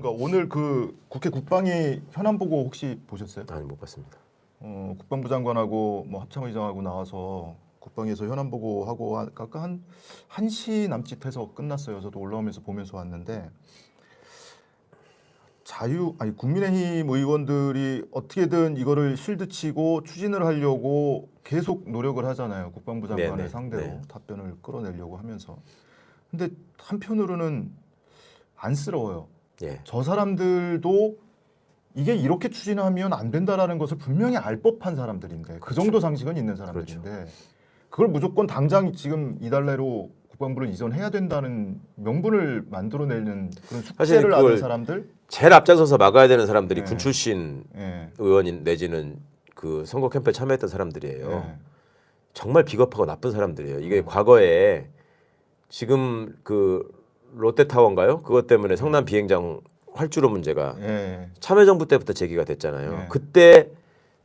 그러니까 오늘 그 국회 국방위 현안 보고 혹시 보셨어요? 아니 못 봤습니다. 어, 국방부 장관하고 뭐 합참의장하고 나와서 국방위에서 현안 보고 하고 한- 아까 한 1시 남짓 해서 끝났어요. 저도 올라오면서 보면서 왔는데 자유 아니 국민의힘 의원들이 어떻게든 이거를 실드 치고 추진을 하려고 계속 노력을 하잖아요. 국방부 장관을 네네, 상대로 네. 답변을 끌어내려고 하면서. 근데 한편으로는 안쓰러워요. 예. 저 사람들도 이게 이렇게 추진하면 안 된다라는 것을 분명히 알 법한 사람들인데 그 그렇죠. 정도 상식은 있는 사람들인데 그걸 무조건 당장 지금 이달 내로 국방부를 이전해야 된다는 명분을 만들어내는 그런 숙제를 그걸 사람들 제일 앞장서서 막아야 되는 사람들이 네. 군 출신 예. 의원인 내지는 그 선거 캠페인 참여했던 사람들이에요. 예. 정말 비겁하고 나쁜 사람들이에요. 이게 과거에 지금 그 롯데타워인가요? 그것 때문에 성남 비행장 활주로 문제가 예. 참여정부 때부터 제기가 됐잖아요. 네. 그때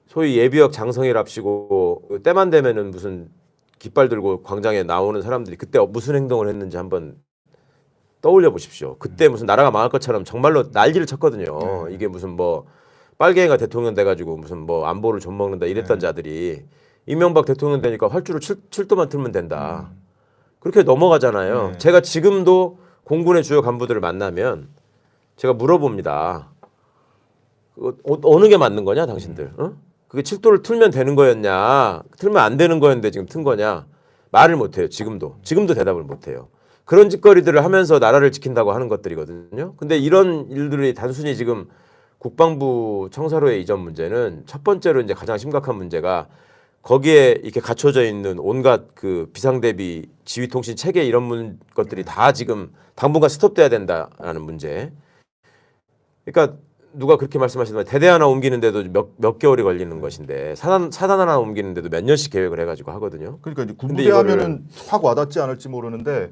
소위 예비역 장성일합시고 때만 되면은 무슨 깃발 들고 광장에 나오는 사람들이 그때 무슨 행동을 했는지 한번 떠올려 보십시오. 그때 무슨 나라가 망할 것처럼 정말로 난리를 쳤거든요. 네. 이게 무슨 뭐 빨갱이가 대통령 돼가지고 무슨 뭐 안보를 좀 먹는다 이랬던 네. 자들이 이명박 대통령 되니까 활주로 칠, 칠도만 틀면 된다. 음. 그렇게 넘어가잖아요. 네. 제가 지금도 공군의 주요 간부들을 만나면 제가 물어봅니다. 그 어, 어느 게 맞는 거냐, 당신들? 어? 그게 칠도를 틀면 되는 거였냐, 틀면 안 되는 거였는데 지금 튼 거냐? 말을 못 해요. 지금도. 지금도 대답을 못 해요. 그런 짓거리들을 하면서 나라를 지킨다고 하는 것들이거든요. 근데 이런 일들이 단순히 지금 국방부 청사로의 이전 문제는 첫 번째로 이제 가장 심각한 문제가 거기에 이렇게 갖춰져 있는 온갖 그 비상대비 지휘통신 체계 이런 문, 것들이 다 지금 당분간 스톱돼야 된다라는 문제. 그러니까 누가 그렇게 말씀하시지만 대대 하나 옮기는데도 몇, 몇 개월이 걸리는 것인데 사단 사단 하나 옮기는데도 몇 년씩 계획을 해가지고 하거든요. 그러니까 이제 군부대 하면은 확 와닿지 않을지 모르는데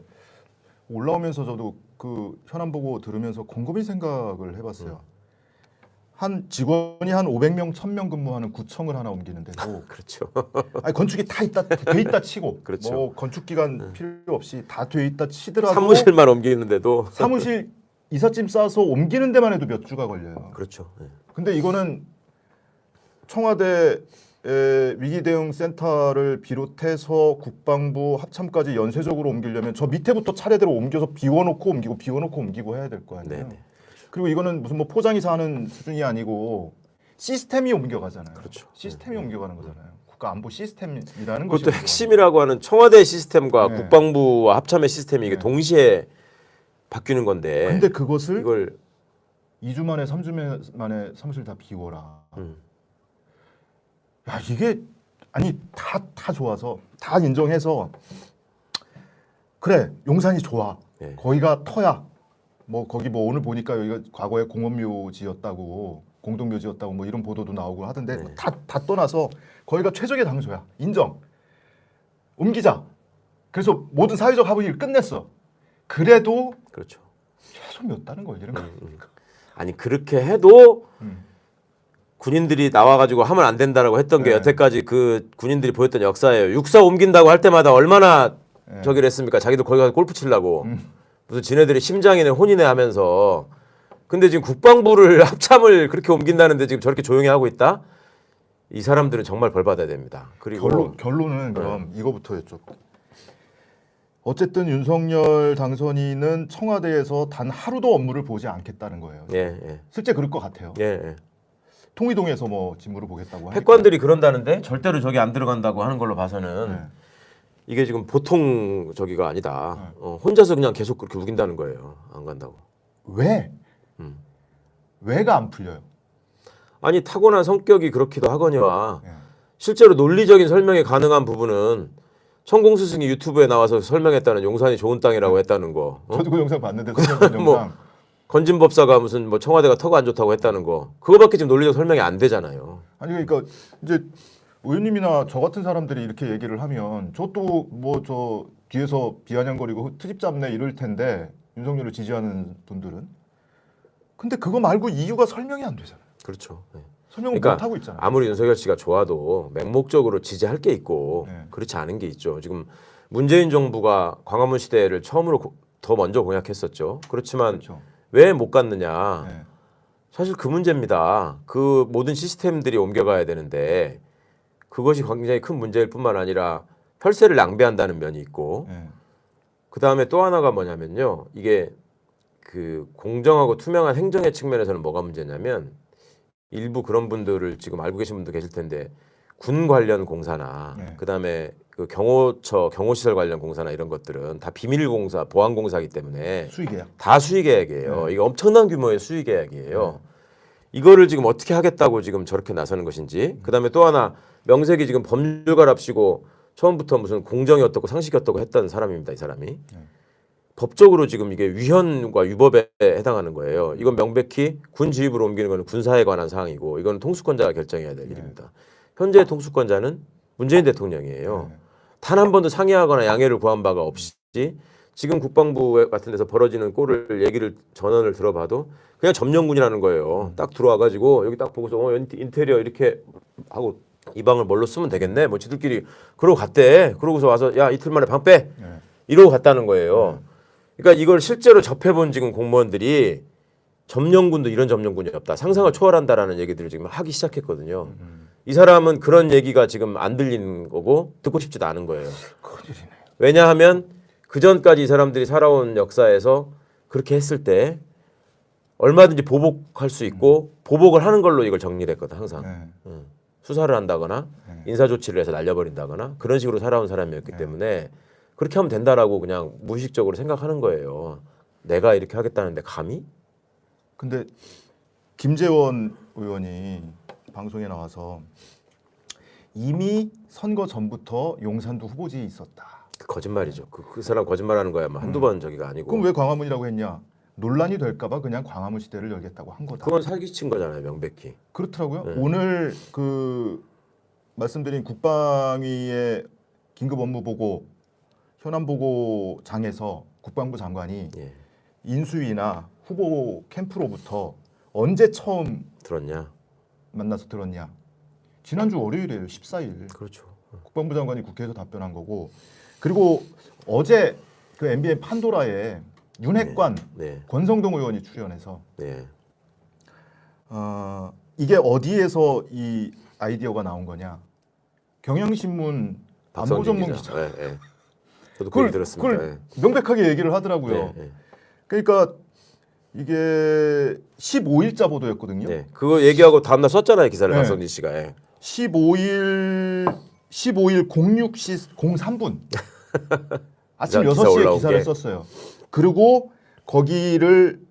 올라오면서 저도 그 현안 보고 들으면서 곰곰이 생각을 해봤어요. 한 직원이 한 500명, 1000명 근무하는 구청을 하나 옮기는데도 그렇죠. 아니 건축이 다 있다 돼 있다 치고 그렇죠. 뭐 건축 기간 필요 없이 다 돼 있다 치더라도 사무실만 옮기는데도 사무실 이삿짐 싸서 옮기는 데만 해도 몇 주가 걸려요. 그렇죠. 예. 근데 이거는 청와대 위기 대응 센터를 비롯해서 국방부 합참까지 연쇄적으로 옮기려면 저 밑에부터 차례대로 옮겨서 비워놓고 옮기고 비워놓고 옮기고 해야 될 거 아니에요. 네네. 그리고 이거는 무슨 뭐 포장이사 하는 수준이 아니고 시스템이 옮겨가잖아요. 그렇죠. 시스템이 옮겨가는 거잖아요. 국가 안보 시스템이라는 그것도 것이 핵심이라고 하는 청와대 시스템과 네. 국방부와 합참의 시스템이 이게 네. 동시에 바뀌는 건데 근데 그것을 이걸 2주 만에 3주 만에 사무실 다 비워라. 음. 야 이게 아니 다 다 좋아서 다 인정해서 그래 용산이 좋아. 네. 거기가 터야. 뭐 거기 뭐 오늘 보니까 여기가 과거에 공원묘지였다고 공동묘지였다고 뭐 이런 보도도 나오고 하던데 네. 다 다 떠나서 거기가 최적의 장소야. 인정. 옮기자. 그래서 모든 사회적 합의를 끝냈어. 그래도 그렇죠. 계속 몇 달은 걸리는 거야. 아니 그렇게 해도 음. 군인들이 나와가지고 하면 안 된다라고 했던 게 네. 여태까지 그 군인들이 보였던 역사예요. 육사 옮긴다고 할 때마다 얼마나 네. 저기를 했습니까? 자기도 거기 가서 골프 치려고 음. 무슨 지네들이 심장이네 혼이네 하면서 근데 지금 국방부를 합참을 그렇게 옮긴다는데 지금 저렇게 조용히 하고 있다? 이 사람들은 정말 벌 받아야 됩니다. 그리고 결론 결론은 그럼 이거부터 여쭤. 어쨌든 윤석열 당선인은 청와대에서 단 하루도 업무를 보지 않겠다는 거예요. 예, 예, 실제 그럴 것 같아요. 예, 예. 통이동에서 뭐 직무를 보겠다고 하니까. 패권들이 그런다는데 절대로 저기 안 들어간다고 하는 걸로 봐서는 네. 이게 지금 보통 저기가 아니다. 네. 어, 혼자서 그냥 계속 그렇게 우긴다는 거예요. 안 간다고. 왜? 음. 왜가 안 풀려요? 아니 타고난 성격이 그렇기도 하거니와 예. 실제로 논리적인 설명이 가능한 부분은 천공 스승이 유튜브에 나와서 설명했다는 용산이 좋은 땅이라고 했다는 거. 어? 저도 그 영상 봤는데 설명 뭐, 영상. 건진 법사가 무슨 뭐 청와대가 터가 안 좋다고 했다는 거. 그거밖에 지금 논리적 설명이 안 되잖아요. 아니 그러니까 이제 의원님이나 저 같은 사람들이 이렇게 얘기를 하면 저도 뭐 저 뒤에서 비아냥거리고 트집 잡네 이럴 텐데 윤석열을 지지하는 분들은 근데 그거 말고 이유가 설명이 안 되잖아요. 그렇죠. 네. 설명을 그러니까 못 하고 있잖아요. 아무리 윤석열 씨가 좋아도 맹목적으로 지지할 게 있고 네. 그렇지 않은 게 있죠. 지금 문재인 정부가 광화문 시대를 처음으로 고- 더 먼저 공약했었죠. 그렇지만 그렇죠. 왜못 갔느냐? 네. 사실 그 문제입니다. 그 모든 시스템들이 옮겨가야 되는데 그것이 굉장히 큰 문제일 뿐만 아니라 혈세를 낭비한다는 면이 있고 네. 그 다음에 또 하나가 뭐냐면요. 이게 그 공정하고 투명한 행정의 측면에서는 뭐가 문제냐면 일부 그런 분들을 지금 알고 계신 분도 계실 텐데 군 관련 공사나 네. 그 다음에 그 경호처 경호시설 관련 공사나 이런 것들은 다 비밀 공사 보안 공사기 때문에 수익이야. 다 수의계약이에요. 네. 이거 엄청난 규모의 수의계약이에요. 이거를 지금 어떻게 하겠다고 지금 저렇게 나서는 것인지. 그다음에 또 하나 명색이 지금 법률가랍시고 처음부터 무슨 공정이 어떻고 상식이 어떻고 했던 사람입니다. 이 사람이. 법적으로 지금 이게 위헌과 위법에 해당하는 거예요. 이건 명백히 군 지휘부로 옮기는 거는 군사에 관한 사항이고 이건 통수권자가 결정해야 될 일입니다. 현재 통수권자는 문재인 대통령이에요. 네. 단한 번도 상의하거나 양해를 구한 바가 없이 지금 국방부 같은 데서 벌어지는 꼴을 얘기를 전원을 들어봐도 그냥 점령군이라는 거예요. 딱 들어와 가지고 여기 딱 보고서 어 인- 인테리어 이렇게 하고 이 방을 뭘로 쓰면 되겠네. 뭐 지들끼리 그러고 갔대. 그러고서 와서 야 이틀 만에 방 빼. 네. 이러고 갔다는 거예요. 그러니까 이걸 실제로 접해본 지금 공무원들이 점령군도 이런 점령군이 없다. 상상을 초월한다라는 얘기들을 지금 하기 시작했거든요. 이 사람은 그런 얘기가 지금 안 들리는 거고 듣고 싶지도 않은 거예요. 큰일이네. 왜냐하면 그 전까지 이 사람들이 살아온 역사에서 그렇게 했을 때 얼마든지 보복할 수 있고 보복을 하는 걸로 이걸 정리를 했거든 항상 네. 수사를 한다거나 네. 인사 조치를 해서 날려버린다거나 그런 식으로 살아온 사람이었기 때문에 그렇게 하면 된다라고 그냥 무의식적으로 생각하는 거예요. 내가 이렇게 하겠다는데 감히? 근데 김재원 의원이 방송에 나와서 이미 선거 전부터 용산도 후보지에 있었다. 그 거짓말이죠. 그, 그 사람 거짓말하는 거야. 뭐 한두 번 저기가 아니고. 그럼 왜 광화문이라고 했냐? 논란이 될까봐 그냥 광화문 시대를 열겠다고 한 거다. 그건 사기친 거잖아요, 명백히. 그렇더라고요. 네. 오늘 그 말씀드린 국방위의 긴급 업무 보고 현안 보고 장에서 국방부 장관이 예. 인수위나 후보 캠프로부터 언제 처음 들었냐? 만나서 들었냐? 지난주 월요일이에요. 14일. 그렇죠. 국방부 장관이 국회에서 답변한 거고 그리고 어제 그 MBN 판도라에 윤핵관 네, 권성동 의원이 출연해서 네. 어, 이게 어디에서 이 아이디어가 나온 거냐? 경향신문 안보 전문 기자. 예, 예. 저도 그 얘기 들었습니다. 그걸 명백하게 얘기를 예. 하더라고요. 네, 그러니까 이게 15일자 보도였거든요. 네. 그거 얘기하고 다음날 썼잖아요 기사를 네. 박성진 씨가. 예. 15일 15일 06시 03분 아침 기사- 기사 6시에 올라온 기사를 게. 썼어요. 그리고 거기를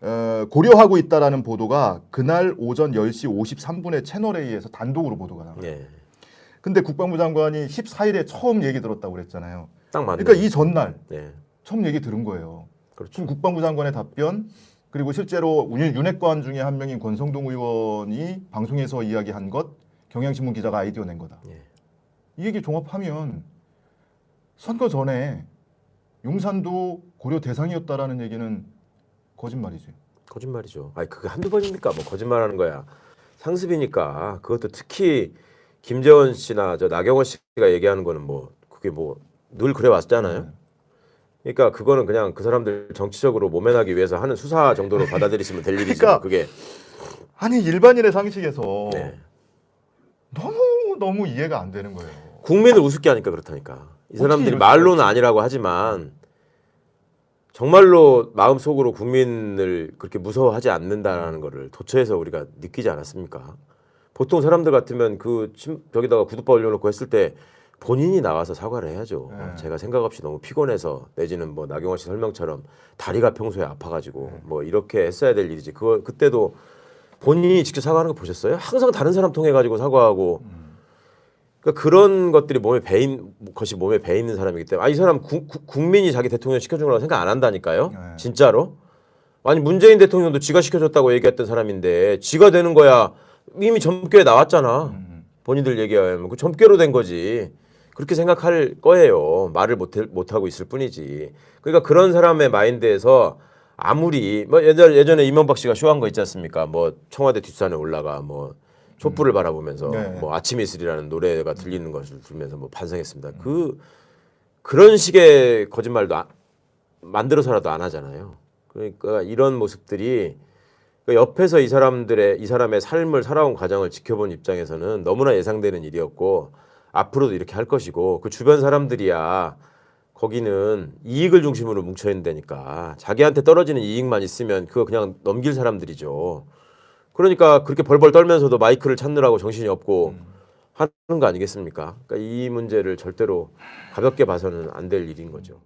어, 고려하고 있다라는 보도가 그날 오전 10시 53분에 채널 A에서 단독으로 보도가 나와요. 예. 근데 국방부 장관이 14일에 처음 얘기 들었다고 그랬잖아요. 딱 맞네. 그러니까 이 전날 네. 처음 얘기 들은 거예요. 그렇죠. 지금 국방부 장관의 답변 그리고 실제로 윤- 윤핵관 중에 한 명인 권성동 의원이 방송에서 이야기한 것 경향신문 기자가 아이디어 낸 거다. 예. 이 얘기 종합하면 선거 전에 용산도 고려 대상이었다라는 얘기는 거짓말이지. 거짓말이죠. 아니 그게 한두 번입니까? 뭐 거짓말하는 거야. 상습이니까 그것도 특히 김재원 씨나 저 나경원 씨가 얘기하는 거는 뭐 그게 뭐 늘 그래 왔잖아요. 네. 그러니까 그거는 그냥 그 사람들 정치적으로 모면하기 위해서 하는 수사 정도로 받아들이시면 될. 그러니까 그게 아니 일반인의 상식에서 네. 너무 너무 이해가 안 되는 거예요. 국민을 우습게 하니까 그렇다니까. 이 사람들이 이럴 말로는 아니라고 하지만 정말로 마음속으로 국민을 그렇게 무서워하지 않는다라는 거를 도처에서 우리가 느끼지 않았습니까? 보통 사람들 같으면 그 침, 벽에다가 구두바 올려놓고 했을 때 본인이 나와서 사과를 해야죠. 네. 제가 생각 없이 너무 피곤해서 내지는 뭐 나경원 씨 설명처럼 다리가 평소에 아파가지고 네. 뭐 이렇게 했어야 될 일이지. 그거 그때도 본인이 직접 사과하는 거 보셨어요? 항상 다른 사람 통해 가지고 사과하고 음. 그러니까 그런 것들이 몸에 배 있는 것이 몸에 배 있는 사람이기 때문에 아 이 사람 구- 구- 국민이 자기 대통령 시켜주라고 생각 안 한다니까요. 네. 진짜로. 아니 문재인 대통령도 지가 시켜줬다고 얘기했던 사람인데 지가 되는 거야 이미 점괘에 나왔잖아. 음. 본인들 얘기하면 그 점괘로 된 거지. 그렇게 생각할 거예요. 말을 못, 못 하고 있을 뿐이지. 그러니까 그런 사람의 마인드에서 아무리 뭐 예전 예전에 이명박 씨가 쇼한 거 있지 않습니까? 뭐 청와대 뒷산에 올라가 뭐 촛불을 바라보면서 네. 뭐 아침 이슬이라는 노래가 들리는 것을 들으면서 뭐 반성했습니다. 그 그런 식의 거짓말도 아- 만들어서라도 안 하잖아요. 그러니까 이런 모습들이 그러니까 옆에서 이 사람들의 이 사람의 삶을 살아온 과정을 지켜본 입장에서는 너무나 예상되는 일이었고 앞으로도 이렇게 할 것이고 그 주변 사람들이야 거기는 이익을 중심으로 뭉쳐 있는 데니까 자기한테 떨어지는 이익만 있으면 그거 그냥 넘길 사람들이죠. 그러니까 그렇게 벌벌 떨면서도 마이크를 찾느라고 정신이 없고 하는 거 아니겠습니까? 그러니까 이 문제를 절대로 가볍게 봐서는 안 될 일인 거죠.